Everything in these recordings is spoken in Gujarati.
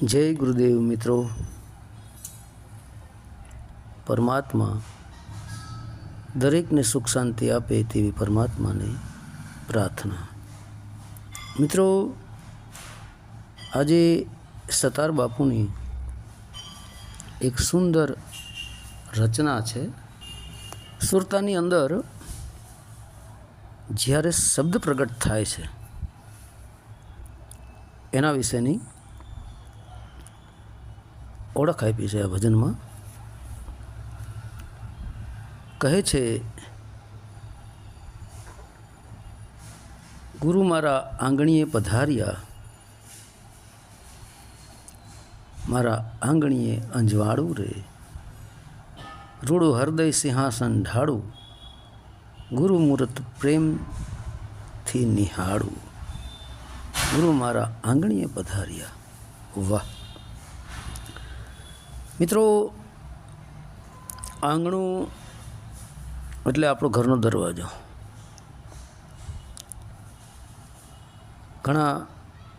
જય ગુરુદેવ મિત્રો. પરમાત્મા દરેકને સુખ શાંતિ આપે તેવી પરમાત્માની પ્રાર્થના. મિત્રો, આજે સતાર બાપુની એક સુંદર રચના છે. સુરતાની અંદર જ્યારે શબ્દ પ્રગટ થાય છે, એના વિશેની ઓળખ આપી છે આ ભજનમાં. કહે છે, ગુરુ મારા આંગણીએ પધાર્યા. મારા આંગણીએ અંજવાળું રે. રૂડું હૃદય સિંહાસન ઢાળું. ગુરુ મૂર્ત પ્રેમથી નિહાળું. ગુરુ મારા આંગણીએ પધાર્યા. વાહ! મિત્રો, આંગણું એટલે આપણો ઘરનો દરવાજો. ઘણા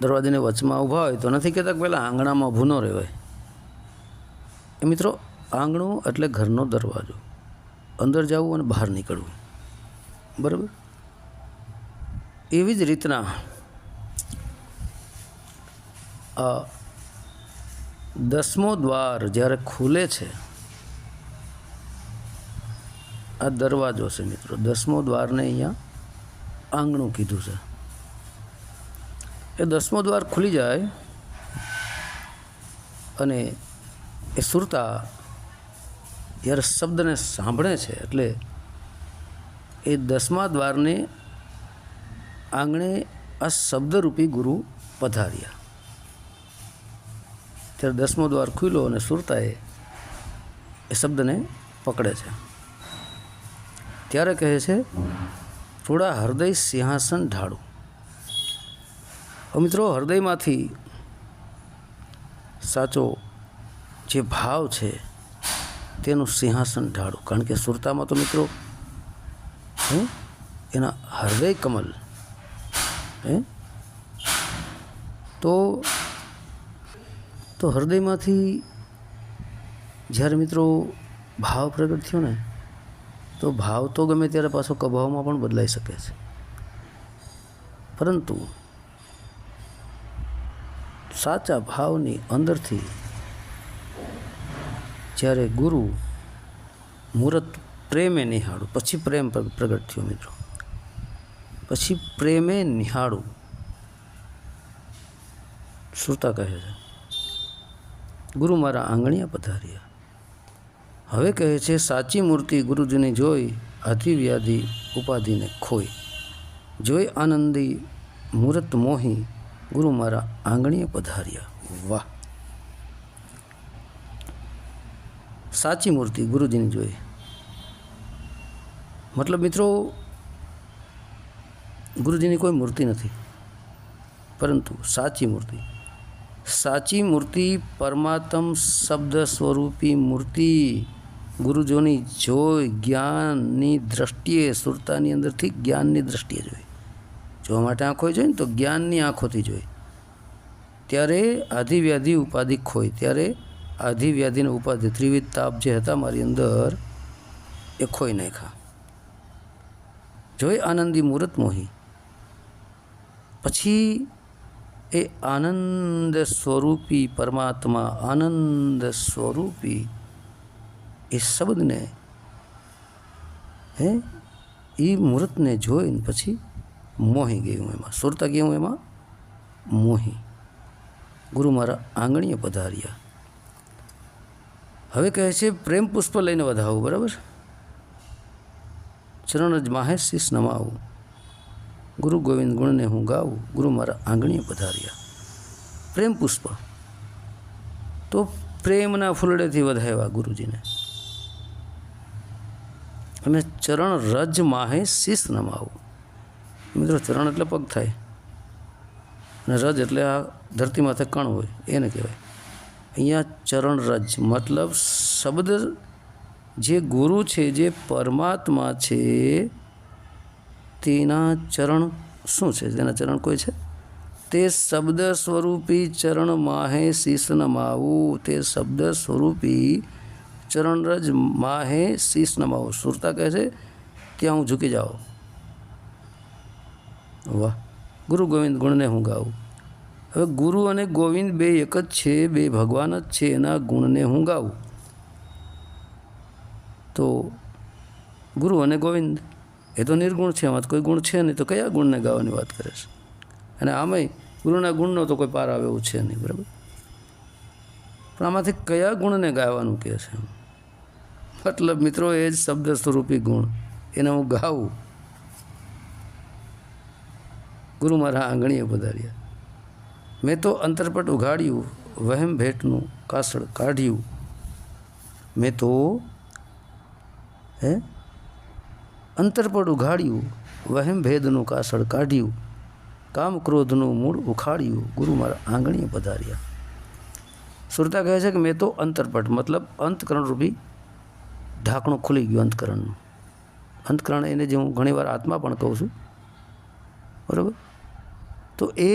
દરવાજાને વચમાં ઊભા હોય તો નથી કહેતા પહેલાં આંગણામાં ઊભું ન રહેવાય. એ મિત્રો, આંગણું એટલે ઘરનો દરવાજો. અંદર જવું અને બહાર નીકળવું. બરાબર? એવી જ રીતના દસમો દ્વાર જ્યારે ખુલે છે, આ દરવાજો છે મિત્રો. દસમો દ્વારને અહીંયા આંગણું કીધું છે. એ દસમો દ્વાર ખુલી જાય અને એ સુરતા જ્યારે શબ્દને સાંભળે છે, એટલે એ દસમા દ્વારને આંગણે આ શબ્દરૂપી ગુરુ પધાર્યા. ત્યારે દસમો દ્વાર ખુલ્લો અને સુરતાએ એ શબ્દને પકડે છે. ત્યારે કહે છે, થોડા હૃદય સિંહાસન ઢાળું. મિત્રો, હૃદયમાંથી સાચો જે ભાવ છે, તેનું સિંહાસન ઢાળું. કારણ કે સુરતામાં તો મિત્રો, હે, એના હૃદય કમલ, હે, તો તો હૃદયમાંથી જ્યારે મિત્રો ભાવ પ્રગટ થયો ને, તો ભાવ તો ગમે ત્યારે પાછો કભાવમાં પણ બદલાઈ શકે છે. પરંતુ સાચા ભાવની અંદરથી જ્યારે ગુરુ મુહૂર્ત પ્રેમે નિહાળું પછી પ્રેમ પ્રગટ થયો મિત્રો. પછી પ્રેમે નિહાળું શ્રુતા કહે છે? ગુરુ મારા આંગણિયા પધાર્યા. હવે કહે છે, સાચી મૂર્તિ ગુરુજીને જોઈ આધિવ્યાધિ ઉપાધિને ખોઈ. જોઈ આનંદી મૂર્ત મોહી ગુરુ મારા આંગણીએ પધાર્યા. વાહ. સાચી મૂર્તિ ગુરુજીને જોઈ. મતલબ મિત્રો, ગુરુજીની કોઈ મૂર્તિ નથી, પરંતુ સાચી મૂર્તિ. સાચી મૂર્તિ પરમાત્મ શબ્દ સ્વરૂપી મૂર્તિ. ગુરુજોની જોઈ જ્ઞાનની દ્રષ્ટિએ સુરતાની અંદરથી જ્ઞાનની દ્રષ્ટિએ જોઈ. જોવા માટે આંખો જોઈ ને તો જ્ઞાનની આંખોથી જોઈ. ત્યારે આધિવ્યાધિ ઉપાધિ ખોય ત્યારે આધિવ્યાધિને ઉપાધિ ત્રિવિધ તાપ જે હતા મારી અંદર, એ ખોઈ નાખ્યા. જોઈ આનંદી મુહૂર્ત મોહી. પછી એ આનંદ સ્વરૂપી પરમાત્મા, આનંદ સ્વરૂપી એ શબ્દને, હે, એ મૂર્તને જોઈને પછી મોહી ગઈ હું એમાં. સુરતા ગઈ હું એમાં? મોહી. ગુરુ મારા આંગણીએ પધાર્યા. હવે કહે છે, પ્રેમ પુષ્પ લઈને વધાવું, બરાબર? ચરણ જ માહે શીશ નમાવું. ગુરુ ગોવિંદ ગુણને હું ગાઉં, ગુરુ મારા આંગણીએ પધાર્યા. પ્રેમ પુષ્પ. તો પ્રેમના ફૂલડેથી વધાવ્યા ગુરુજીને. અને ચરણ રજ માહે શીશ નમાવું. મિત્રો, ચરણ એટલે પગ થાય. અને રજ એટલે આ ધરતી માથે કણ હોય, એને કહેવાય. અહીંયા ચરણ રજ મતલબ શબ્દ જે ગુરુ છે, જે પરમાત્મા છે તેના ચરણ શું છે? તેના ચરણ કોઈ છે? તે શબ્દ સ્વરૂપી ચરણ માહે શીશ નમાવું. તે શબ્દ સ્વરૂપી ચરણરજ માહે શીશ નમાવું. સુરતા કહે છે ત્યાં હું ઝૂકી જાઉં. વાહ. ગુરુ ગોવિંદ ગુણને હું ગાઉં. હવે ગુરુ અને ગોવિંદ બે એક જ છે, બે ભગવાન જ છે, એના ગુણને હું ગાઉં. તો ગુરુ અને ગોવિંદ? એ તો નિર્ગુણ છે, એમાં કોઈ ગુણ છે નહીં, તો કયા ગુણને ગાવાની વાત કરે છે? અને આમાંય ગુરુના ગુણનો તો કોઈ પાર આવે એવું છે નહીં, બરાબર? પણ આમાંથી કયા ગુણને ગાવાનું કહે છે મતલબ મિત્રો, એ જ શબ્દ સ્વરૂપી ગુણ. એને હું ગાઉં ગુરુ મારા આંગણીએ પધાર્યા. મેં તો અંતરપટ ઉઘાડ્યું, વહેમ ભેટનું કાસળ કાઢ્યું. મેં તો, હે? અંતરપટ ઉઘાડ્યું વહેમ ભેદનું કાસળ કાઢ્યું કામ ક્રોધનું મૂળ ઉખાડ્યું. ગુરુ મારા આંગણીએ પધાર્યા. સુરતા કહે છે કે મેં તો અંતરપટ મતલબ અંતકરણ રૂપી ઢાંકણું ખુલી ગયું અંતકરણનું. અંતકરણ એને જે હું ઘણીવાર આત્મા પણ કહું છું, બરાબર? તો એ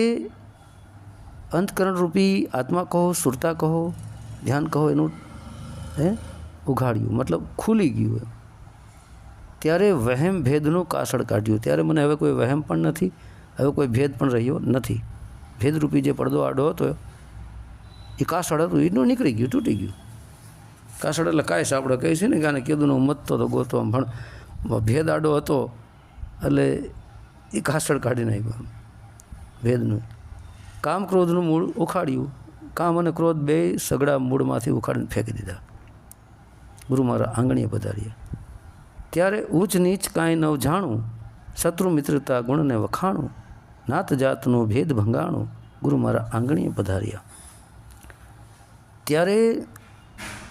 અંતકરણરૂપી આત્મા કહો, સુરતા કહો, ધ્યાન કહો, એનું, હે, ઉઘાડ્યું. મતલબ ખુલી ગયું એમ. ત્યારે વહેમ ભેદનું કાસળ કાઢ્યું. ત્યારે મને હવે કોઈ વહેમ પણ નથી, હવે કોઈ ભેદ પણ રહ્યો નથી. ભેદરૂપી જે પડદો આડો હતો, એ કાસળ હતું એનું નીકળી ગયું, તૂટી ગયું. કાસળ એટલે કાંઈ આપણે કહીએ છીએ ને કે આને કીધું મતતો ગોતો આમ પણ ભેદ આડો હતો, એટલે એ કાસળ કાઢી નાખ્યું ભેદનું. કામ ક્રોધનું મૂળ ઉખાડ્યું. કામ અને ક્રોધ બે સગડા મૂળમાંથી ઉખાડીને ફેંકી દીધા. ગુરુ મારા આંગણીએ પધાર્યા. ત્યારે ઊંચ નીચ કાંઈ નવ જાણું, શત્રુ મિત્રતા ગુણને વખાણું, નાત જાતનો ભેદ ભંગાણું, ગુરુ મારા આંગણીએ પધાર્યા. ત્યારે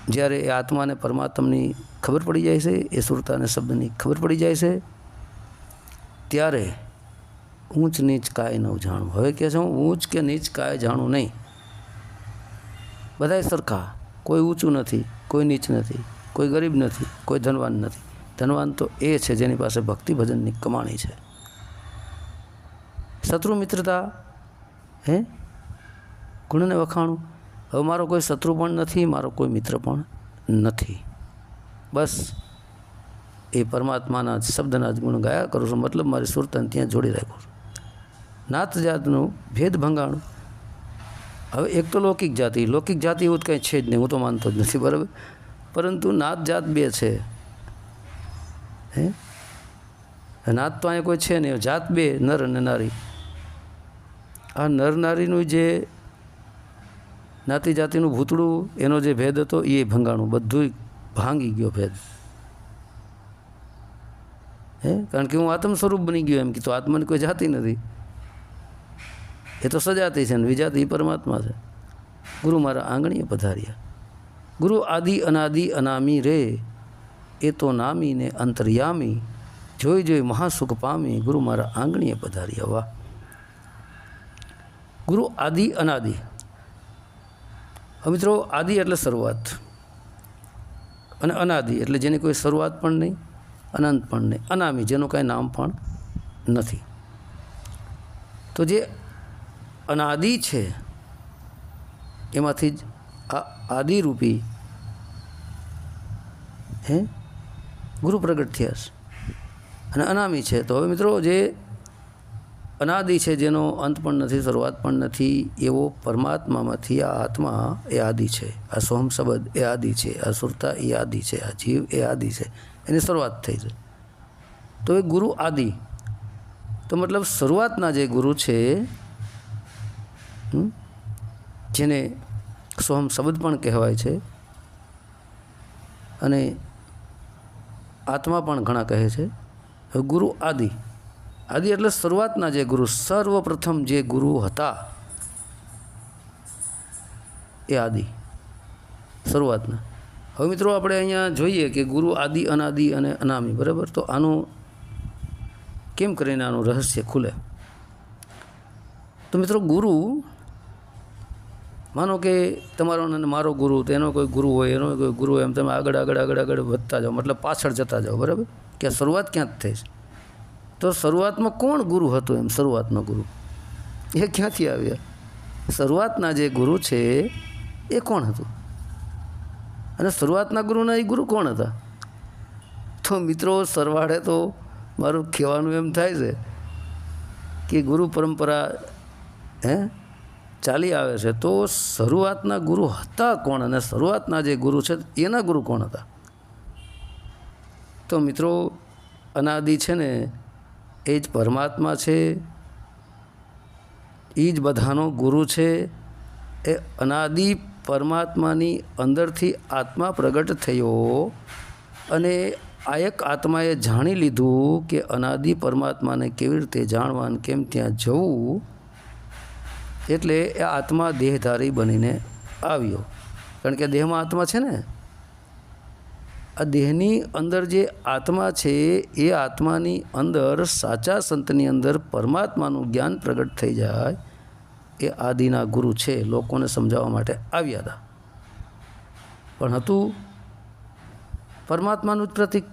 જ્યારે એ આત્માને પરમાત્માની ખબર પડી જાય છે, એ સુરતાને શબ્દની ખબર પડી જાય છે, ત્યારે ઊંચ નીચ કાંઈ ન જાણું. હવે કહે છે હું ઊંચ કે નીચ કાંઈ જાણું નહીં. બધાય સરખા. કોઈ ઊંચું નથી, કોઈ નીચ નથી, કોઈ ગરીબ નથી, કોઈ ધનવાન નથી. ધનવાન તો એ છે જેની પાસે ભક્તિ ભજનની કમાણી છે. શત્રુ મિત્રતા, હે? ગુણને વખાણું. હવે મારો કોઈ શત્રુ પણ નથી, મારો કોઈ મિત્ર પણ નથી. બસ. એ પરમાત્માના શબ્દના જ ગુણ ગાયા કરું છું. મતલબ મારી સુરતને ત્યાં જોડી રાખું છું. નાત જાતનું ભેદ ભંગાણું. હવે એક તો લૌકિક જાતિ. લૌકિક જાતિ એવું કંઈ છે જ નહીં. હું તો માનતો જ નથી, બરાબર? પરંતુ નાત જાત બે છે. હે? નાત તો અહીંયા કોઈ છે નહીં. જાત બે નર અને નારી. આ નર નારીનું જે નાતી જાતિનું ભૂતળું, એનો જે ભેદ હતો, એ ભંગાણું બધું ભાંગી ગયો ભેદ. હે? કારણ કે હું આત્મ સ્વરૂપ બની ગયો એમ કે તો આત્માની કોઈ જાતિ નથી. એ તો સજાતિ છે ને વિજાતિ પરમાત્મા છે. ગુરુ મારા આંગણીએ પધાર્યા. ગુરુ આદિ અનાદિ અનામી રે. એ તો નામી ને અંતર્યામી, જોઈ જોઈ મહાસુખ પામી ગુરુ મારા આંગણીએ પધાર્યા વાહ ગુરુ આદિ અનાદિ. મિત્રો, આદિ એટલે શરૂઆત અને અનાદિ એટલે જેની કોઈ શરૂઆત પણ નહીં, અનંત પણ નહીં. અનામી, જેનું કાંઈ નામ પણ નથી. તો જે અનાદિ છે, એમાંથી જ આ આદિરૂપી હે? ગુરુ પ્રગટ થયા છે. અને અનામી છે. તો હવે મિત્રો જે અનાદિ છે જેનો અંત પણ નથી, શરૂઆત પણ નથી, એવો પરમાત્મામાંથી આ આત્મા એ આદિ છે. આ સોહમ શબ્દ એ આદિ છે. આ સુરતા એ આદિ છે. આ જીવ એ આદિ છે. એની શરૂઆત થઈ છે. તો એ ગુરુ આદિ. તો મતલબ શરૂઆતના જે ગુરુ છે જેને સોહમ શબ્દ પણ કહેવાય છે, અને આત્મા પણ ઘણા કહે છે, ગુરુ આદિ. આદિ એટલે શરૂઆતના જે ગુરુ, સર્વપ્રથમ જે ગુરુ હતા, એ આદિ. શરૂઆતના. હવે મિત્રો આપણે અહીંયા જોઈએ કે ગુરુ આદિ, અનાદિ અને અનામી, બરાબર? તો આનું કેમ કરીને આનું રહસ્ય ખુલે? તો મિત્રો ગુરુ માનો કે તમારો અને મારો ગુરુ તો એનો કોઈ ગુરુ હોય, એનો કોઈ ગુરુ હોય, એમ તમે આગળ આગળ આગળ આગળ વધતા જાઓ, મતલબ પાછળ જતા જાઓ, બરાબર? કે શરૂઆત ક્યાં થઈ છે? તો શરૂઆતમાં કોણ ગુરુ હતો એમ, શરૂઆતનો ગુરુ? એ ક્યાંથી આવ્યા? શરૂઆતના જે ગુરુ છે, એ કોણ હતું? અને શરૂઆતના ગુરુના એ ગુરુ કોણ હતા? તો મિત્રો, સરવાળે તો મારું કહેવાનું એમ થાય છે કે ગુરુ પરંપરા, હે? ચાલી આવે છે, તો શરૂઆતના ગુરુ હતા કોણ અને શરૂઆતના જે ગુરુ છે, એના ગુરુ કોણ હતા? તો મિત્રો, અનાદિ છે ને, એ જ પરમાત્મા છે એ જ બધાનો ગુરુ છે, એ અનાદિ પરમાત્માની અંદરથી આત્મા પ્રગટ થયો અને આ એક આત્માએ જાણી લીધું કે અનાદિ પરમાત્માને કેવી રીતે જાણવા અને કેમ ત્યાં જવું એટલે એ આત્મા દેહધારી બનીને આવ્યો. કારણ કે દેહમાં આત્મા છે ને? આ દેહની અંદર જે આત્મા છે, એ આત્માની અંદર સાચા સંતની અંદર પરમાત્માનું જ્ઞાન પ્રગટ થઈ જાય એ આદિના ગુરુ છે, લોકોને સમજાવવા માટે આવ્યા હતા. પણ હતું પરમાત્માનું જ પ્રતિક.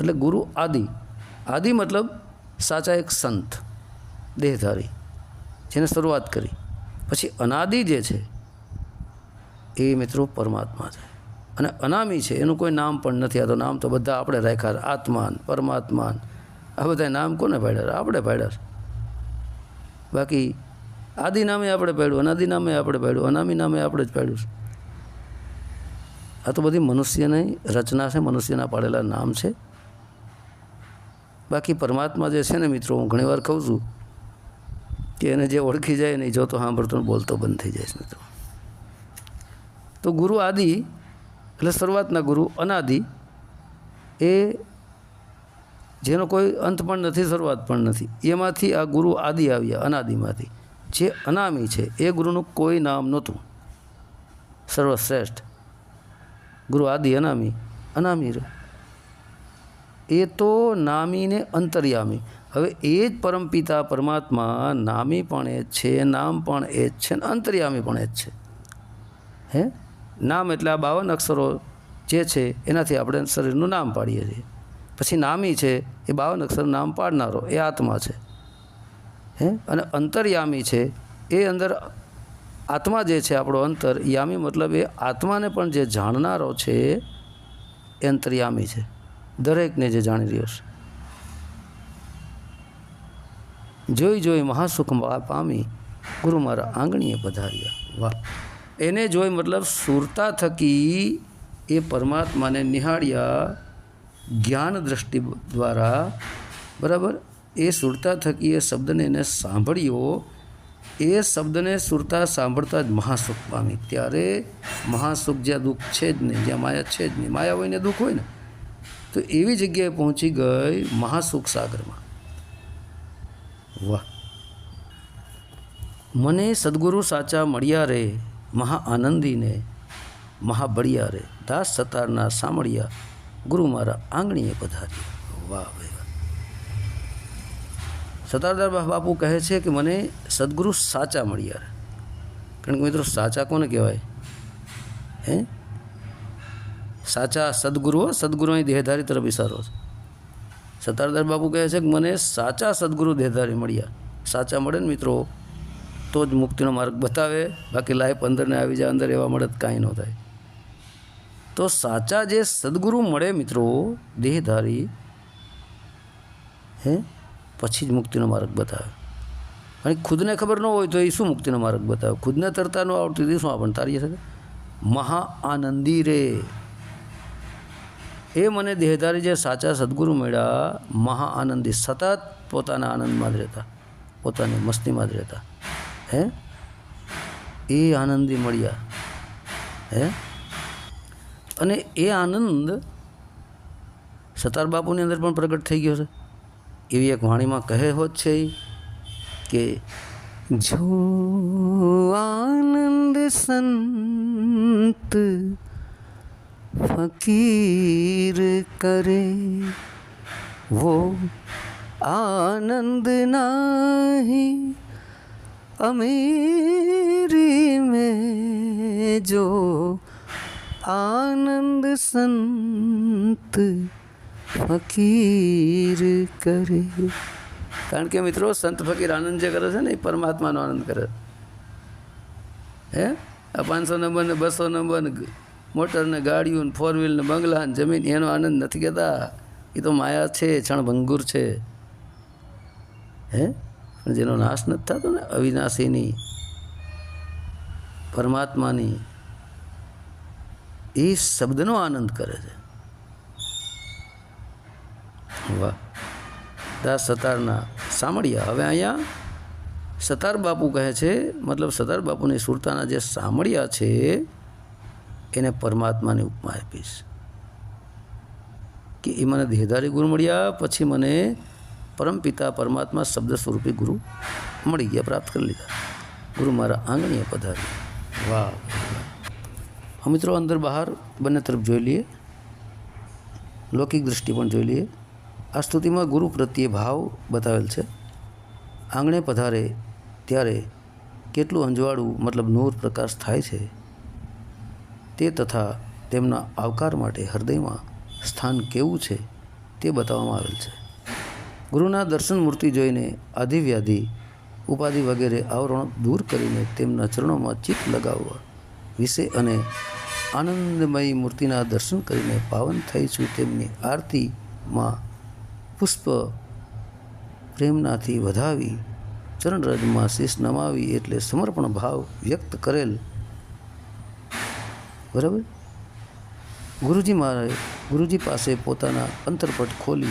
એટલે ગુરુ આદિ. આદિ મતલબ સાચા એક સંત, દેહધારી. જેને શરૂઆત કરી. પછી અનાદિ જે છે, એ મિત્રો પરમાત્મા છે. અને અનામી છે, એનું કોઈ નામ પણ નથી. આ તો નામ તો બધા આપણે રાખ્યા. આત્માન, પરમાત્માન. આ બધા નામ કોને પાડ્યા? આપણે પાડ્યા બાકી આદિ નામે આપણે પાડ્યું, અનાદિ નામે આપણે પાડ્યું, અનામી નામે આપણે જ પાડ્યું છે. આ તો બધી મનુષ્યની રચના છે, મનુષ્યના પાડેલા નામ છે. બાકી પરમાત્મા જે છે ને મિત્રો, હું ઘણીવાર કહું છું કે એને જે ઓળખી જાય ને જોતો સાંભળતો બોલતો બંધ થઈ જાય છે મિત્રો તો. ગુરુ આદિ, એટલે શરૂઆતના ગુરુ અનાદિ, એ જેનો કોઈ અંત પણ નથી, શરૂઆત પણ નથી, એમાંથી આ ગુરુ આદિ આવ્યા, અનાદિમાંથી. જે અનામી છે, એ ગુરુનું કોઈ નામ નહોતું. સર્વશ્રેષ્ઠ. ગુરુ આદિ, અનામી અનામી એ તો નામીને અંતર્યામી. હવે એ જ પરમપિતા પરમાત્મા નામી પણ એ જ છે, નામ પણ એ જ છે ને અંતર્યામી પણ એ જ છે. હે? નામ એટલે આ બાવન અક્ષરો જે છે એનાથી આપણે શરીરનું નામ પાડીએ છીએ. પછી નામી છે એ બાવન અક્ષર નામ પાડનારો, એ આત્મા છે. હે? અને અંતર્યામી છે એ અંદર આત્મા જે છે આપણો અંતર, યામી મતલબ એ આત્માને પણ જે જાણનારો છે એ અંતર્યામી છે. દરેકને જે જાણી રહ્યો છે. જોઈ જોઈ મહાસુખ પામી ગુરુ મારા આંગણીએ પધાર્યા. વાહ. એને જોઈ મતલબ સુરતા થકી એ પરમાત્માને નિહાળ્યા જ્ઞાન દ્રષ્ટિ દ્વારા. બરાબર? એ સુરતા થકી એ શબ્દને એને સાંભળ્યો. એ શબ્દને સુરતા સાંભળતા જ મહાસુખ પામી. ત્યારે મહાસુખ જ્યાં દુઃખ છે જ નહીં, જ્યાં માયા છે જ નહીં. માયા હોય ને દુઃખ હોય ને, તો એવી જગ્યાએ પહોંચી ગઈ મહાસુખ સાગરમાં. વાહ. મને સદગુરુ સાચા મળ્યા રે, મહા આનંદીને મહાબળિયા રે, દાસ સતારના સાંભળ્યા ગુરુ મારા આંગણીએ પધાર્યા. વાહ વાહ સતારદાર બાપુ કહે છે કે મને સદગુરુ સાચા મળ્યા રે. કારણ કે મિત્રો સાચા કોને કહેવાય? હે? સાચા સદગુરુઓ સદગુરુ અહીં દેહધારી તરફ ઇશારો છે. સતારદાર બાપુ કહે છે કે મને સાચા સદગુરુ દેહધારી મળ્યા. સાચા મળે ને મિત્રો, તો જ મુક્તિનો માર્ગ બતાવે. બાકી લાઈફ અંદરને આવી જાય, અંદર એવા મળે કાંઈ ન થાય. તો સાચા જે સદગુરુ મળે મિત્રો, દેહધારી, હે, પછી જ મુક્તિનો માર્ગ બતાવે. અને ખુદને ખબર ન હોય તો એ શું મુક્તિનો માર્ગ બતાવે? ખુદને તરતા ન આવડતી શું આપણને તારી શકે મહા આનંદી રે. એ મને દેહધારી જે સાચા સદગુરુ મળ્યા મહા આનંદી સતત પોતાના આનંદમાં જ રહેતા, પોતાની મસ્તીમાં જ રહેતા. હે? એ આનંદી મળ્યા. હે? અને એ આનંદ સતાર બાપુની અંદર પણ પ્રગટ થઈ ગયો છે. એવી એક વાણીમાં કહે હોત છે કે, જો આનંદ સંત ફકીર કરે वो आनंद नहीं अमीरी में जो आनंद संत फकीर करे કારણ કે મિત્રો સંત ફકીર આનંદ જે કરે છે ને એ પરમાત્માનો આનંદ કરે હે આ પાંચસો નંબર ને બસો નંબર ને મોટર ગાડીઓ ફોર વ્હીલ ને જમીન એનો આનંદ નથી કહેતા એ તો માયા છે ક્ષણભંગુર છે. હે? જેનો નાશ નથી થતો ને, અવિનાશીની, પરમાત્માની એ શબ્દનો આનંદ કરે છે. વાહ. દાસ સતારના સામળિયા હવે અહીંયા સતાર બાપુ કહે છે, મતલબ સતાર બાપુની સુરતાના જે સામળિયા છે એને પરમાત્માની ઉપમા આપીશ. કે એ મને દેહધારી ગુરુ મળ્યા, પછી મને પરમપિતા પરમાત્મા શબ્દ સ્વરૂપે ગુરુ મળી ગયા, પ્રાપ્ત કરી લીધા. ગુરુ મારા આંગણીએ પધારી વાહ. મિત્રો, અંદર બહાર બંને તરફ જોઈ લઈએ. લૌકિક દૃષ્ટિ પણ જોઈ લઈએ. આ સ્તુતિમાં ગુરુ પ્રત્યે ભાવ બતાવેલ છે. આંગણે પધારે ત્યારે કેટલું અંજવાળું, મતલબ નૂર પ્રકાશ થાય છે તે તથા તેમના આવકાર માટે હૃદયમાં સ્થાન કેવું છે તે બતાવવામાં આવેલ છે. ગુરુના દર્શન મૂર્તિ જોઈને આધિવ્યાધિ ઉપાધિ વગેરે આવરણ દૂર કરીને તેમના ચરણોમાં ચિત્ત લગાવવા વિશે અને આનંદમય મૂર્તિના દર્શન કરીને પાવન થઈ છું તેમની આરતીમાં પુષ્પ પ્રેમનાથી વધાવી ચરણરજમાં શીશ નમાવી એટલે સમર્પણ ભાવ વ્યક્ત કરેલ બરાબર? ગુરુજી મહારાજ ગુરુજી પાસે પોતાના અંતરપટ ખોલી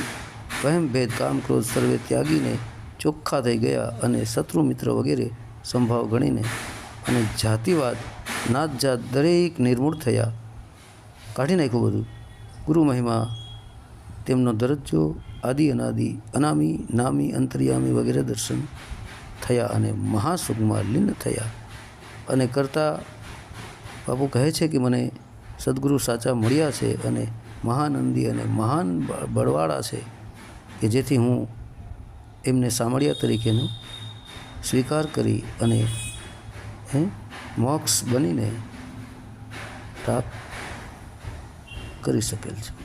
વહેમભેદ કામ ક્રોધ સર્વે ત્યાગીને ચોખ્ખા થઈ ગયા અને શત્રુ મિત્ર વગેરે સંભાવ ગણીને અને જાતિવાદ નાત જાત દરેક નિર્મૂળ થયા. કાઢી નાખ્યું બધું. ગુરુ મહિમા, તેમનો દરજ્જો, આદિ અનાદિ, અનામી, નામી, અંતર્યામી વગેરે દર્શન થયા અને મહાસુખમાં લીન થયા અને કરતા બાપુ કહે છે કે મને સદગુરુ સાચા મળ્યા છે અને મહાનંદી અને મહાન બળવાળા છે કે જેથી હું એમને સામળિયા તરીકેનો સ્વીકાર કરી અને, હે, મોક્ષ બનીને પ્રાપ્ત કરી શકેલ છે.